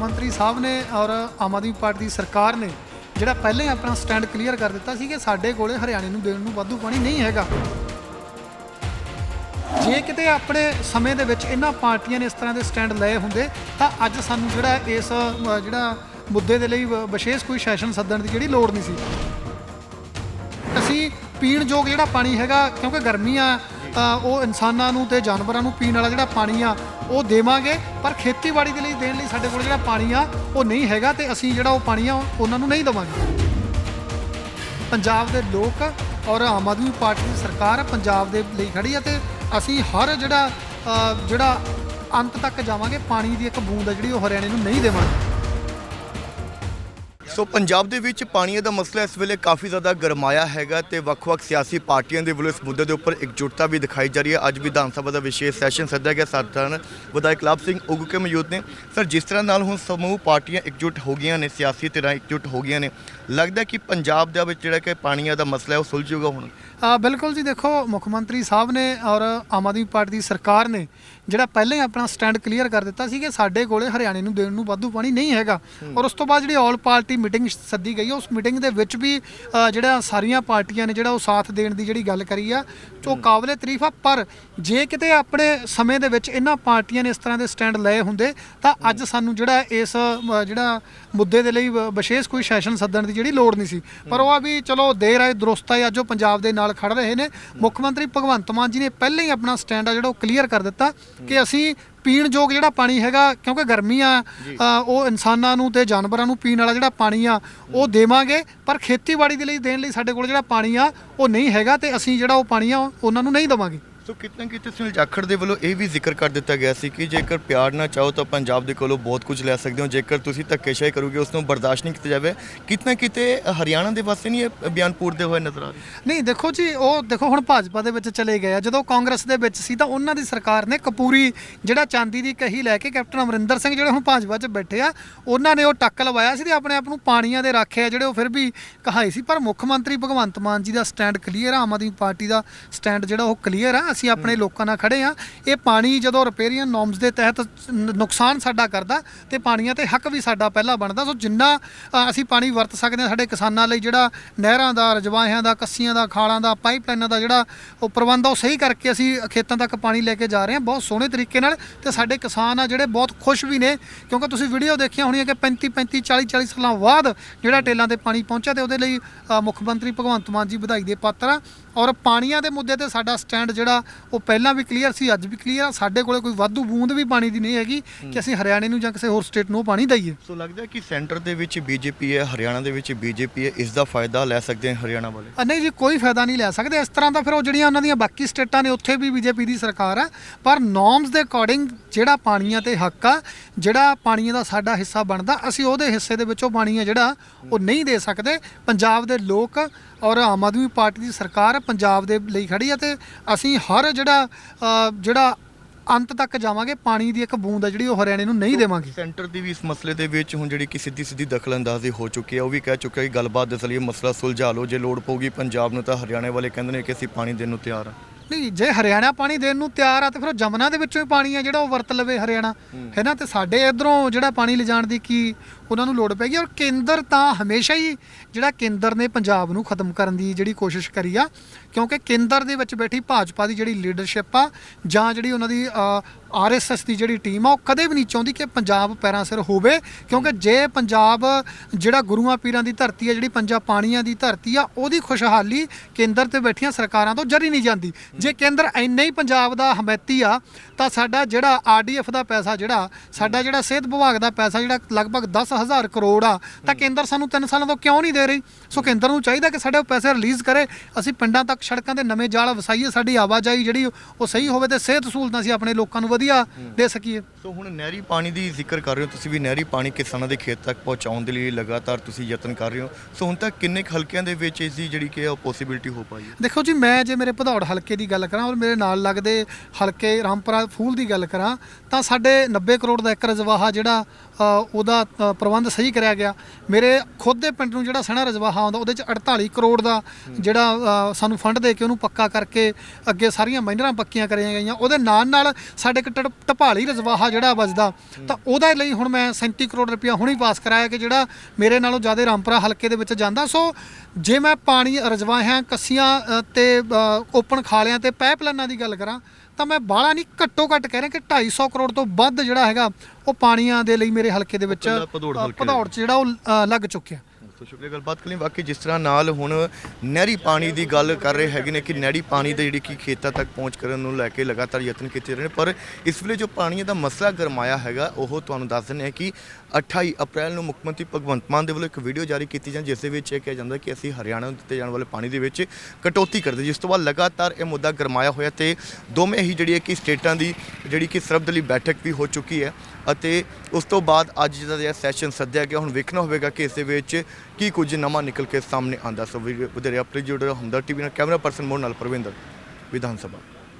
ਮੰਤਰੀ ਸਾਹਿਬ ਨੇ ਔਰ ਆਮ ਆਦਮੀ ਪਾਰਟੀ ਦੀ ਸਰਕਾਰ ਨੇ ਜਿਹੜਾ ਪਹਿਲਾਂ ਹੀ ਆਪਣਾ ਸਟੈਂਡ ਕਲੀਅਰ ਕਰ ਦਿੱਤਾ ਸੀ ਕਿ ਸਾਡੇ ਕੋਲੇ ਹਰਿਆਣੇ ਨੂੰ ਦੇਣ ਨੂੰ ਵਾਧੂ ਪਾਣੀ ਨਹੀਂ ਹੈਗਾ। ਜੇ ਕਿਤੇ ਆਪਣੇ ਸਮੇਂ ਦੇ ਵਿੱਚ ਇਹਨਾਂ ਪਾਰਟੀਆਂ ਨੇ ਇਸ ਤਰ੍ਹਾਂ ਦੇ ਸਟੈਂਡ ਲਏ ਹੁੰਦੇ, ਤਾਂ ਅੱਜ ਸਾਨੂੰ ਜਿਹੜਾ ਇਸ ਜਿਹੜਾ ਮੁੱਦੇ ਦੇ ਲਈ ਵਿਸ਼ੇਸ਼ ਕੋਈ ਸੈਸ਼ਨ ਸੱਦਣ ਦੀ ਜਿਹੜੀ ਲੋੜ ਨਹੀਂ ਸੀ। ਅਸੀਂ ਪੀਣ ਯੋਗ ਜਿਹੜਾ ਪਾਣੀ ਹੈਗਾ, ਕਿਉਂਕਿ ਗਰਮੀ ਆ, ਤਾਂ ਉਹ ਇਨਸਾਨਾਂ ਨੂੰ ਤੇ ਜਾਨਵਰਾਂ ਨੂੰ ਪੀਣ ਵਾਲਾ ਜਿਹੜਾ ਪਾਣੀ ਆ ਉਹ ਦੇਵਾਂਗੇ, ਪਰ ਖੇਤੀਬਾੜੀ ਦੇ ਲਈ, ਦੇਣ ਲਈ ਸਾਡੇ ਕੋਲ ਜਿਹੜਾ ਪਾਣੀ ਆ, ਉਹ ਨਹੀਂ ਹੈਗਾ ਤੇ ਅਸੀਂ ਜਿਹੜਾ ਉਹ ਪਾਣੀ ਆ, ਉਹਨਾਂ ਨੂੰ ਨਹੀਂ ਦੇਵਾਂਗੇ। ਪੰਜਾਬ ਦੇ ਲੋਕ ਔਰ ਆਮ ਆਦਮੀ ਪਾਰਟੀ ਦੀ ਸਰਕਾਰ ਪੰਜਾਬ ਦੇ ਲਈ ਖੜੀ ਆ ਤੇ ਅਸੀਂ ਹਰ ਜਿਹੜਾ ਜਿਹੜਾ ਅੰਤ ਤੱਕ ਜਾਵਾਂਗੇ, ਪਾਣੀ ਦੀ ਇੱਕ ਬੂੰਦ ਆ ਜਿਹੜੀ ਉਹ ਹਰਿਆਣੇ ਨੂੰ ਨਹੀਂ ਦੇਵਾਂਗੇ। ਸੋ ਪੰਜਾਬ ਦੇ ਵਿੱਚ ਪਾਣੀ ਦਾ ਮਸਲਾ ਇਸ ਵੇਲੇ ਕਾਫੀ ਜ਼ਿਆਦਾ ਗਰਮਾਇਆ ਹੈਗਾ ਤੇ ਵੱਖ-ਵੱਖ ਸਿਆਸੀ ਪਾਰਟੀਆਂ ਦੇ ਵੱਲੋਂ ਇਸ ਮੁੱਦੇ ਦੇ ਉੱਪਰ ਇਕਜੁੱਟਤਾ ਵੀ ਦਿਖਾਈ ਜਾ ਰਹੀ ਹੈ। ਅੱਜ ਵਿਧਾਨ ਸਭਾ ਦਾ ਵਿਸ਼ੇਸ਼ ਸੈਸ਼ਨ ਸੱਦਿਆ ਗਿਆ। ਸਾਧਾਰਨ ਵਿਧਾਇਕ ਲਾਭ ਸਿੰਘ ਉਗ ਕੇ ਮੌਜੂਦ ਨੇ। ਸਰ ਜਿਸ ਤਰ੍ਹਾਂ ਨਾਲ ਹੁਣ ਸਮੂਹ ਪਾਰਟੀਆਂ ਇਕਜੁੱਟ ਹੋ ਗਈਆਂ ਨੇ ਸਿਆਸੀ ਧਿਰਾਂ ਇਕਜੁੱਟ ਹੋ ਗਈਆਂ ਨੇ ਲੱਗਦਾ ਕਿ ਪੰਜਾਬ ਦੇ ਵਿੱਚ ਜਿਹੜਾ ਕਿ ਪਾਣੀਆਂ ਦਾ ਮਸਲਾ ਹੈ ਉਹ ਸੁਲਝੂਗਾ ਹੁਣ? ਆ ਬਿਲਕੁਲ ਜੀ ਦੇਖੋ ਮੁੱਖ ਮੰਤਰੀ ਸਾਹਿਬ ਨੇ ਔਰ ਆਮ ਆਦਮੀ ਪਾਰਟੀ ਦੀ ਸਰਕਾਰ ਨੇ ਜਿਹੜਾ ਪਹਿਲਾਂ ਹੀ ਆਪਣਾ ਸਟੈਂਡ ਕਲੀਅਰ ਕਰ ਦਿੱਤਾ ਸੀ ਕਿ ਸਾਡੇ ਕੋਲੇ ਹਰਿਆਣੇ ਨੂੰ ਦੇਣ ਨੂੰ ਵਾਧੂ ਪਾਣੀ ਨਹੀਂ ਹੈਗਾ। ਔਰ ਉਸ ਤੋਂ ਬਾਅਦ ਜਿਹੜੀ ਆਲ ਪਾਰਟੀ ਮੀਟਿੰਗ ਸੱਦੀ ਗਈ ਉਸ ਮੀਟਿੰਗ ਦੇ ਵਿੱਚ ਵੀ ਅ, ਜਿਹੜਾ ਸਾਰੀਆਂ ਪਾਰਟੀਆਂ ਨੇ ਜਿਹੜਾ ਉਹ ਸਾਥ ਦੇਣ ਦੀ ਜਿਹੜੀ ਗੱਲ ਕਰੀ ਆ ਜੋ ਕਾਬਲੇ ਤਾਰੀਫ ਆ। ਪਰ ਜੇ ਕਿਤੇ ਆਪਣੇ ਸਮੇਂ ਦੇ ਵਿੱਚ ਇਹਨਾਂ ਪਾਰਟੀਆਂ ਨੇ ਇਸ ਤਰ੍ਹਾਂ ਦੇ ਸਟੈਂਡ ਲਏ ਹੁੰਦੇ ਤਾਂ ਅੱਜ ਸਾਨੂੰ ਜਿਹੜਾ ਇਸ ਅ, ਜਿਹੜਾ ਮੁੱਦੇ ਦੇ ਲਈ ਵ- ਵਿਸ਼ੇਸ਼ ਕੋਈ ਸੈਸ਼ਨ ਸੱਦਣ ਦੀ ਜਿਹੜੀ ਲੋੜ ਨਹੀਂ ਸੀ। ਪਰ ਉਹ ਆ ਵੀ ਚਲੋ ਦੇਰ ਆਏ ਦਰੁਸਤ ਆਏ ਅੱਜ ਉਹ ਪੰਜਾਬ ਦੇ ਨਾਲ ਖੜ ਰਹੇ ਨੇ। ਮੁੱਖ ਮੰਤਰੀ ਭਗਵੰਤ ਮਾਨ ਜੀ ਨੇ ਪਹਿਲਾਂ ਹੀ ਆਪਣਾ ਸਟੈਂਡ ਆ ਜਿਹੜਾ ਉਹ ਕਲੀਅਰ ਕਰ ਦਿੱਤਾ ਕਿ ਅਸੀਂ ਪੀਣ ਯੋਗ ਜਿਹੜਾ ਪਾਣੀ ਹੈਗਾ ਕਿਉਂਕਿ ਗਰਮੀ ਆ ਅ, ਉਹ ਇਨਸਾਨਾਂ ਨੂੰ ਤੇ ਜਾਨਵਰਾਂ ਨੂੰ ਪੀਣ ਵਾਲਾ ਜਿਹੜਾ ਪਾਣੀ ਆ ਉਹ ਦੇਵਾਂਗੇ ਪਰ ਖੇਤੀਬਾੜੀ ਦੇ ਲਈ ਦੇਣ ਲਈ ਸਾਡੇ ਕੋਲ ਜਿਹੜਾ ਪਾਣੀ ਆ ਉਹ ਨਹੀਂ ਹੈਗਾ ਤੇ ਅਸੀਂ ਜਿਹੜਾ ਉਹ ਪਾਣੀ ਆ ਉਹਨਾਂ ਨੂੰ ਨਹੀਂ ਦੇਵਾਂਗੇ। ਸੋ ਕਿਤੇ ਨਾ ਕਿਤੇ ਸੁਨੀਲ ਜਾਖੜ ਦੇ ਵੱਲੋਂ ਇਹ ਵੀ ਜ਼ਿਕਰ ਕਰ ਦਿੱਤਾ ਗਿਆ ਸੀ ਕਿ ਜੇਕਰ ਪਿਆਰ ਨਾ ਚਾਹੋ ਤਾਂ ਪੰਜਾਬ ਦੇ ਕੋਲੋਂ ਬਹੁਤ ਕੁਝ ਲੈ ਸਕਦੇ ਹੋ। ਜੇਕਰ ਤੁਸੀਂ ਧੱਕੇਸ਼ਾਹੀ ਕਰੋਗੇ, ਉਸ ਨੂੰ ਬਰਦਾਸ਼ਤ ਨਹੀਂ ਕੀਤਾ ਜਾਵੇ। ਕਿਤੇ ਨਾ ਕਿਤੇ ਹਰਿਆਣਾ ਦੇ ਵਾਸਤੇ ਨਹੀਂ ਇਹ ਬਿਆਨ ਪੂਰਦੇ ਹੋਏ ਨਜ਼ਰ ਆ ਰਹੇ? ਨਹੀਂ, ਦੇਖੋ ਜੀ, ਉਹ ਦੇਖੋ ਹੁਣ ਭਾਜਪਾ ਦੇ ਵਿੱਚ ਚਲੇ ਗਏ ਆ। ਜਦੋਂ ਕਾਂਗਰਸ ਦੇ ਵਿੱਚ ਸੀ ਤਾਂ ਉਹਨਾਂ ਦੀ ਸਰਕਾਰ ਨੇ ਕਪੂਰੀ, ਜਿਹੜਾ ਚਾਂਦੀ ਦੀ ਕਹੀ ਲੈ ਕੇ ਕੈਪਟਨ ਅਮਰਿੰਦਰ ਸਿੰਘ ਜਿਹੜੇ ਹੁਣ ਭਾਜਪਾ 'ਚ ਬੈਠੇ ਆ, ਉਹਨਾਂ ਨੇ ਉਹ ਟੱਕ ਲਵਾਇਆ ਸੀ ਤੇ ਆਪਣੇ ਆਪ ਨੂੰ ਪਾਣੀਆਂ ਦੇ ਰਾਖੇ ਆ ਜਿਹੜੇ ਉਹ ਫਿਰ ਵੀ ਕਹਾਈ ਸੀ। ਪਰ ਮੁੱਖ ਮੰਤਰੀ ਭਗਵੰਤ ਮਾਨ ਜੀ ਦਾ ਸਟੈਂਡ ਕਲੀਅਰ ਆ, ਆਮ ਆਦਮੀ ਪਾਰਟੀ ਦਾ ਸਟੈਂਡ ਜਿਹੜਾ ਉਹ ਕਲੀਅਰ ਆ। ਅਸੀਂ ਆਪਣੇ ਲੋਕਾਂ ਨਾਲ ਖੜੇ ਆ ਇਹ ਪਾਣੀ ਜਦੋਂ ਰਿਪੇਰੀਅਨ ਨੋਰਮਸ ਦੇ ਤਹਿਤ ਨੁਕਸਾਨ ਸਾਡਾ ਕਰਦਾ ਤੇ ਪਾਣੀਆਂ ਤੇ ਹੱਕ ਵੀ ਸਾਡਾ ਪਹਿਲਾਂ ਬਣਦਾ। ਸੋ ਜਿੰਨਾ ਅਸੀਂ ਪਾਣੀ ਵਰਤ ਸਕਦੇ ਹਾਂ ਸਾਡੇ ਕਿਸਾਨਾਂ ਲਈ ਜਿਹੜਾ ਨਹਿਰਾਂ ਦਾ ਰਜਵਾਹਿਆਂ ਦਾ ਕੱਸੀਆਂ ਦਾ ਖਾਲਾਂ ਦਾ ਪਾਈਪਲਾਈਨਾਂ ਦਾ ਜਿਹੜਾ ਉਹ ਪ੍ਰਬੰਧ ਆ ਉਹ ਸਹੀ ਕਰਕੇ ਅਸੀਂ ਖੇਤਾਂ ਤੱਕ ਪਾਣੀ ਲੈ ਕੇ ਜਾ ਰਹੇ ਹਾਂ ਬਹੁਤ ਸੋਹਣੇ ਤਰੀਕੇ ਨਾਲ ਤੇ ਸਾਡੇ ਕਿਸਾਨ ਆ ਜਿਹੜੇ ਬਹੁਤ ਖੁਸ਼ ਵੀ ਨੇ ਕਿਉਂਕਿ ਤੁਸੀਂ ਵੀਡੀਓ ਦੇਖੀਆਂ ਹੋਣੀਆਂ ਕਿ 35 35 40 40 ਸਾਲਾਂ ਬਾਅਦ ਜਿਹੜਾ ਟੇਲਾਂ ਤੇ ਪਾਣੀ ਪਹੁੰਚਿਆ ਤੇ ਉਹਦੇ ਲਈ ਮੁੱਖ ਮੰਤਰੀ ਭਗਵੰਤ ਮਾਨ ਜੀ ਵਧਾਈ ਦੇ ਪਾਤਰ ਆ। ਔਰ ਪਾਣੀਆਂ ਦੇ ਮੁੱਦੇ ਤੇ ਸਾਡਾ ਸਟੈਂਡ ਜਿਹੜਾ ਉਹ ਪਹਿਲਾਂ ਵੀ ਕਲੀਅਰ ਸੀ ਅੱਜ ਵੀ ਕਲੀਅਰ ਆ। ਸਾਡੇ ਕੋਲੇ ਕੋਈ ਵਾਧੂ ਬੂੰਦ ਵੀ ਪਾਣੀ ਦੀ ਨਹੀਂ ਹੈਗੀ ਕਿ ਅਸੀਂ ਹਰਿਆਣੇ ਨੂੰ ਜਾਂ ਕਿਸੇ ਹੋਰ ਸਟੇਟ ਨੂੰ ਪਾਣੀ ਦਈਏ। ਸੋ ਲੱਗਦਾ ਕਿ ਸੈਂਟਰ ਦੇ ਵਿੱਚ ਬੀਜੇਪੀ ਹੈ ਹਰਿਆਣਾ ਦੇ ਵਿੱਚ ਬੀਜੇਪੀ ਹੈ ਇਸ ਦਾ ਫਾਇਦਾ ਲੈ ਸਕਦੇ ਹਨ ਹਰਿਆਣਾ ਵਾਲੇ? ਨਹੀਂ ਜੀ ਕੋਈ ਫਾਇਦਾ ਨਹੀਂ ਲੈ ਸਕਦੇ। ਇਸ ਤਰ੍ਹਾਂ ਦਾ ਫਿਰ ਉਹ ਜਿਹੜੀਆਂ ਉਹਨਾਂ ਦੀਆਂ ਬਾਕੀ ਸਟੇਟਾਂ ਨੇ ਉੱਥੇ ਵੀ ਬੀਜੇਪੀ ਦੀ ਸਰਕਾਰ ਆ। ਪਰ ਨੋਰਮਸ ਦੇ ਅਕੋਰਡਿੰਗ ਜਿਹੜਾ ਪਾਣੀਆਂ ਤੇ ਹੱਕ ਆ, ਜਿਹੜਾ ਪਾਣੀਆਂ ਦਾ ਸਾਡਾ ਹਿੱਸਾ ਬਣਦਾ, ਅਸੀਂ ਉਹਦੇ ਹਿੱਸੇ ਦੇ ਵਿੱਚੋਂ ਪਾਣੀ ਆ ਜਿਹੜਾ ਉਹ ਨਹੀਂ ਦੇ ਸਕਦੇ। ਪੰਜਾਬ ਦੇ ਲੋਕ ਔਰ ਆਮ ਆਦਮੀ ਪਾਰਟੀ ਦੀ ਸਰਕਾਰ ਪੰਜਾਬ ਦੇ ਲਈ ਖੜੀ ਆ ਤੇ ਅਸੀਂ ਹਰ ਜਿਹੜਾ ਜਿਹੜਾ ਅੰਤ ਤੱਕ ਜਾਵਾਂਗੇ, ਪਾਣੀ ਦੀ ਇੱਕ ਬੂੰਦ ਆ ਜਿਹੜੀ ਉਹ ਹਰਿਆਣੇ ਨੂੰ ਨਹੀਂ ਦੇਵਾਂਗੇ। ਸੈਂਟਰ ਦੀ ਵੀ ਇਸ ਮਸਲੇ ਦੇ ਵਿੱਚ ਹੁਣ ਜਿਹੜੀ ਕਿ ਸਿੱਧੀ ਸਿੱਧੀ ਦਖਲਅੰਦਾਜ਼ੀ ਹੋ ਚੁੱਕੀ ਹੈ ਉਹ ਵੀ ਕਹਿ ਚੁੱਕਿਆ ਕਿ ਗੱਲਬਾਤ ਦੇ ਜ਼ਰੀਏ ਮਸਲਾ ਸੁਲਝਾ ਲਓ, ਜੇ ਲੋੜ ਪਊਗੀ ਪੰਜਾਬ ਨੂੰ ਤਾਂ ਹਰਿਆਣੇ ਵਾਲੇ ਕਹਿੰਦੇ ਨੇ ਕਿ ਅਸੀਂ ਪਾਣੀ ਦੇਣ ਨੂੰ ਤਿਆਰ ਹਾਂ ਨਹੀਂ ਜੇ ਹਰਿਆਣਾ ਪਾਣੀ ਦੇਣ ਨੂੰ ਤਿਆਰ ਆ ਤੇ ਫਿਰ ਉਹ ਜਮਨਾ ਦੇ ਵਿੱਚੋਂ ਹੀ ਪਾਣੀ ਆ ਜਿਹੜਾ ਉਹ ਵਰਤ ਲਵੇ ਹਰਿਆਣਾ। ਹੈ। ਨਾ? ਤੇ ਸਾਡੇ ਇਧਰੋਂ ਜਿਹੜਾ ਪਾਣੀ ਲਿਜਾਣ ਦੀ ਕੀ ਉਹਨਾਂ ਨੂੰ ਲੋੜ ਪੈਗੀ ਔਰ ਕੇਂਦਰ ਤਾਂ ਹਮੇਸ਼ਾ ਹੀ ਜਿਹੜਾ ਕੇਂਦਰ ਨੇ ਪੰਜਾਬ ਨੂੰ ਖਤਮ ਕਰਨ ਦੀ ਜਿਹੜੀ ਕੋਸ਼ਿਸ਼ ਕਰੀ ਆ ਕਿਉਂਕਿ ਕੇਂਦਰ ਦੇ ਵਿੱਚ ਬੈਠੀ ਭਾਜਪਾ ਦੀ ਜਿਹੜੀ ਲੀਡਰਸ਼ਿਪ ਆ ਜਾਂ ਜਿਹੜੀ ਉਹਨਾਂ ਦੀ ਆਰਐਸਐਸ ਦੀ ਜਿਹੜੀ ਟੀਮ ਆ ਉਹ ਕਦੇ ਵੀ ਨਹੀਂ ਚਾਹੁੰਦੀ ਕਿ ਪੰਜਾਬ ਪੈਰਾਂ ਸਿਰ ਹੋਵੇ। ਕਿਉਂਕਿ ਜੇ ਪੰਜਾਬ ਜਿਹੜਾ ਗੁਰੂਆਂ ਪੀਰਾਂ ਦੀ ਧਰਤੀ ਆ ਜਿਹੜੀ ਪੰਜਾਬ ਪਾਣੀਆਂ ਦੀ ਧਰਤੀ ਆ ਉਹਦੀ ਖੁਸ਼ਹਾਲੀ ਕੇਂਦਰ ਤੇ ਬੈਠੀਆਂ ਸਰਕਾਰਾਂ ਤੋਂ ਜਰੀ ਨਹੀਂ ਜਾਂਦੀ। ਜੇ ਕੇਂਦਰ ਇੰਨੇ ਹੀ ਪੰਜਾਬ ਦਾ ਹਮੈਤੀ ਆ ਤਾਂ ਸਾਡਾ ਜਿਹੜਾ ਆਰਡੀਐਫ ਦਾ ਪੈਸਾ ਜਿਹੜਾ ਸਾਡਾ ਜਿਹੜਾ ਸਿਹਤ ਵਿਭਾਗ ਦਾ ਪੈਸਾ ਜਿਹੜਾ ਲਗਭਗ 10000 ਕਰੋੜ ਆ ਤਾਂ ਕੇਂਦਰ ਸਾਨੂੰ 3 ਸਾਲਾਂ ਤੋਂ ਕਿਉਂ ਨਹੀਂ ਦੇ ਰਹੀ? ਸੋ ਕੇਂਦਰ ਨੂੰ ਚਾਹੀਦਾ ਕਿ ਸਾਡੇ ਉਹ ਪੈਸੇ ਰਿਲੀਜ਼ ਕਰੇ। ਅਸੀਂ ਪਿੰਡਾਂ ਤੱਕ ਸੜਕਾਂ ਦੇ ਨਵੇਂ ਜਾਲ ਵਸਾਈਏ ਸਾਡੀ ਆਵਾਜਾਈ ਜਿਹੜੀ ਉਹ ਸਹੀ ਹੋਵੇ ਤੇ ਸਿਹਤ ਸਹੂਲਤਾਂ ਅਸੀਂ ਆਪਣੇ ਲੋਕਾਂ ਨੂੰ ਵਧੀਆ ਦੇ ਸਕੀਏ। ਸੋ ਹੁਣ ਨਹਿਰੀ ਪਾਣੀ ਦੀ ਜ਼ਿਕਰ ਕਰ ਰਹੇ ਹੋ ਤੁਸੀਂ ਵੀ ਨਹਿਰੀ ਪਾਣੀ ਕਿਸਾਨਾਂ ਦੇ ਖੇਤ ਤੱਕ ਪਹੁੰਚਾਉਣ ਦੇ ਲਈ ਲਗਾਤਾਰ ਤੁਸੀਂ ਯਤਨ ਕਰ ਰਹੇ ਹੋ। ਸੋ ਹੁਣ ਤੱਕ ਕਿੰਨੇ ਹਲਕਿਆਂ ਦੇ ਵਿੱਚ ਇਸ ਦੀ ਜਿਹੜੀ ਕਿ ਪੋਸੀਬਿਲਿਟੀ ਹੋ ਪਾਈ ਹੈ? ਦੇਖੋ ਜੀ ਮੈਂ ਜੇ ਮੇਰੇ ਭਦੌੜ ਹਲਕੇ ਦੀ ਗੱਲ ਕਰਾਂ ਔਰ ਮੇਰੇ ਨਾਲ ਲੱਗਦੇ ਹਲਕੇ ਰਾਮਪੁਰਾ ਫੂਲ ਦੀ ਗੱਲ ਕਰਾਂ ਤਾਂ ਸਾਡੇ 90 ਕਰੋੜ ਦਾ ਇੱਕ ਰਜਵਾਹਾ ਜਿਹੜਾ ਉਹਦਾ ਪ੍ਰਬੰਧ ਸਹੀ ਕਰਿਆ ਗਿਆ। ਮੇਰੇ ਖੁਦ ਦੇ ਪਿੰਡ ਨੂੰ ਜਿਹੜਾ ਸਣਾ ਰਜਵਾਹਾ ਆਉਂਦਾ ਉਹਦੇ ਚ 48 ਕਰੋੜ ਦਾ ਜਿਹੜਾ ਸਾਨੂੰ ਫੰਡ ਦੇ ਕੇ ਉਹਨੂੰ ਪੱਕਾ ਕਰਕੇ ਅੱਗੇ ਸਾਰੀਆਂ ਮਾਈਨਰਾਂ ਪੱਕੀਆਂ ਕਰੀਆਂ ਗਈਆਂ। ਉਹਦੇ ਨਾਲ ਨਾਲ ਸਾਡੇ ਇੱਕ ਟਪਾਲੀ ਰਜਵਾਹਾ ਜਿਹੜਾ ਵੱਜਦਾ ਤਾਂ ਉਹਦੇ ਲਈ ਹੁਣ ਮੈਂ 37 ਕਰੋੜ ਰੁਪਇਆ ਹੁਣੇ ਪਾਸ ਕਰਾਇਆ ਕਿ ਜਿਹੜਾ ਮੇਰੇ ਨਾਲੋਂ ਜ਼ਿਆਦਾ ਰਾਮਪੁਰਾ ਹਲਕੇ ਦੇ ਵਿੱਚ ਜਾਂਦਾ। ਸੋ ਜੇ ਮੈਂ ਪਾਣੀ ਰਜਵਾਹਿਆਂ ਕੱਸੀਆਂ ਅ, ਤੇ ਓਪਨ ਖਾਲਿਆਂ ਤੇ ਪਾਈਪਲਾਈਨਾਂ ਦੀ ਗੱਲ ਕਰਾਂ ਤਾਂ ਮੈਂ ਬਾਹਲਾ ਨਹੀਂ ਘੱਟੋ ਘੱਟ ਕਹਿ ਰਿਹਾ ਕਿ 250 ਕਰੋੜ ਤੋਂ ਵੱਧ ਜਿਹੜਾ ਹੈਗਾ ਉਹ ਪਾਣੀਆਂ ਦੇ ਲਈ ਮੇਰੇ ਹਲਕੇ ਦੇ ਵਿੱਚ ਭਦੌੜ 'ਚ ਜਿਹੜਾ ਉਹ ਲੱਗ ਚੁੱਕਿਆ। ਸੋ ਸ਼ੁਕਰੀਆ। ਗੱਲਬਾਤ ਕਰੀ ਬਾਕੀ ਜਿਸ ਤਰ੍ਹਾਂ ਨਾਲ ਹੁਣ ਨਹਿਰੀ ਪਾਣੀ ਦੀ ਗੱਲ ਕਰ ਰਹੇ ਹੈਗੇ ਨੇ ਕਿ ਨਹਿਰੀ ਪਾਣੀ ਦੇ ਜਿਹੜੀ ਕਿ ਖੇਤਾਂ ਤੱਕ ਪਹੁੰਚ ਕਰਨ ਨੂੰ ਲੈ ਕੇ ਲਗਾਤਾਰ ਯਤਨ ਕੀਤੇ ਰਹੇ ਨੇ। ਪਰ ਇਸ ਵੇਲੇ ਜੋ ਪਾਣੀ ਦਾ ਮਸਲਾ ਗਰਮਾਇਆ ਹੈਗਾ, ਉਹ ਤੁਹਾਨੂੰ ਦੱਸ ਦਿੰਦੇ ਹਾਂ ਕਿ 28 ਅਪ੍ਰੈਲ ਨੂੰ ਮੁੱਖ ਮੰਤਰੀ ਭਗਵੰਤ ਮਾਨ ਦੇ ਵੱਲੋਂ ਇੱਕ ਵੀਡੀਓ ਜਾਰੀ ਕੀਤੀ ਜਾਂਦੀ ਜਿਸ ਦੇ ਵਿੱਚ ਇਹ ਕਿਹਾ ਜਾਂਦਾ ਕਿ ਅਸੀਂ ਹਰਿਆਣਾ ਨੂੰ ਦਿੱਤੇ ਜਾਣ ਵਾਲੇ ਪਾਣੀ ਦੇ ਵਿੱਚ ਕਟੌਤੀ ਕਰਦੇ ਜਿਸ ਤੋਂ ਬਾਅਦ ਲਗਾਤਾਰ ਇਹ ਮੁੱਦਾ ਗਰਮਾਇਆ ਹੋਇਆ ਤੇ ਦੋਵੇਂ ਹੀ ਜਿਹੜੀ ਹੈ ਕਿ ਸਟੇਟਾਂ ਦੀ ਜਿਹੜੀ ਕਿ ਸਰਬਦਲੀ ਬੈਠਕ ਵੀ ਹੋ ਚੁੱਕੀ ਹੈ। ਅਤੇ ਉਸ ਤੋਂ ਬਾਅਦ ਅੱਜ ਜਿਹੜਾ ਇਹ ਸੈਸ਼ਨ ਸੱਦਿਆ ਗਿਆ, ਹੁਣ ਵੇਖਣਾ ਹੋਵੇਗਾ ਕਿ ਇਸ ਦੇ ਵਿੱਚ ਕੀ ਕੁਝ ਨਵਾਂ ਨਿਕਲ ਕੇ ਸਾਹਮਣੇ ਆਂਦਾ ਸੋ ਵੀਡੀਓ ਵਧੇਰੇ ਅਪਡੇਟ ਜੁੜੇ ਰਹੋ ਹਮਦਰ ਟੀਵੀ ਨਾਲ, ਕੈਮਰਾ ਪਰਸਨ ਮੋਹਨ ਨਾਲ ਪ੍ਰਵਿੰਦਰ, ਵਿਧਾਨ ਸਭਾ।